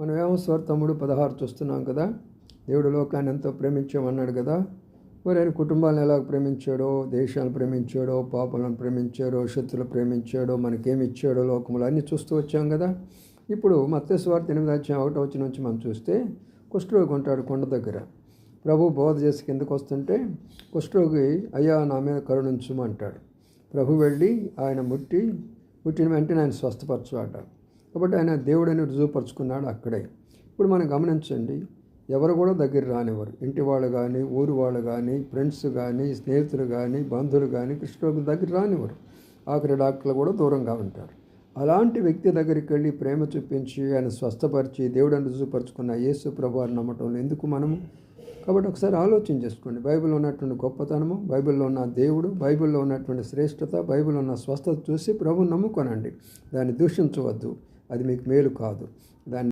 మనం ఏమో తమ్ముడు పదహారు చూస్తున్నాం కదా. దేవుడు లోకాన్ని ఎంతో ప్రేమించామన్నాడు కదా. మరి ఆయన కుటుంబాలను ఎలా ప్రేమించాడో దేశాలను ప్రేమించాడో పాపలను ప్రేమించాడో శత్రులు ప్రేమించాడో మనకేమిచ్చాడో లోకములు అన్నీ చూస్తూ వచ్చాం కదా. ఇప్పుడు మత్స్వార్త ఎనిమిది వచ్చాం ఒకటో వచ్చిన నుంచి మనం చూస్తే కుష్ఠరోగి ఉంటాడు కొండ దగ్గర. ప్రభు బోధ చేసి కిందకు వస్తుంటే కుష్ఠరోగి అయ్యా నా మీద కరుణించుము అంటాడు. ప్రభు వెళ్ళి ఆయన ముట్టి ముట్టిన వెంటనే ఆయన స్వస్థపరచు అంటాడు కాబట్టి ఆయన దేవుడని రుజువుపరుచుకున్నాడు అక్కడే. ఇప్పుడు మనం గమనించండి ఎవరు కూడా దగ్గర రానివ్వరు. ఇంటి వాళ్ళు కానీ ఊరు వాళ్ళు కానీ ఫ్రెండ్స్ కానీ స్నేహితులు కానీ బంధువులు కానీ కృష్ణుడికి దగ్గర రానివ్వరు. ఆఖరి డాక్టర్లు కూడా దూరంగా ఉంటారు. అలాంటి వ్యక్తి దగ్గరికి వెళ్ళి ప్రేమ చూపించి ఆయన స్వస్థపరిచి దేవుడిని రుజువుపరుచుకున్న యేసు ప్రభువారు నమ్మటంలో ఎందుకు మనము? కాబట్టి ఒకసారి ఆలోచన చేసుకోండి. బైబిల్లో ఉన్నటువంటి గొప్పతనము బైబిల్లో ఉన్న దేవుడు బైబిల్లో ఉన్నటువంటి శ్రేష్టత బైబిల్లో ఉన్న స్వస్థత చూసి ప్రభు నమ్ముకోనండి. దాన్ని దూషించవద్దు. అది మీకు మేలు కాదు. దాన్ని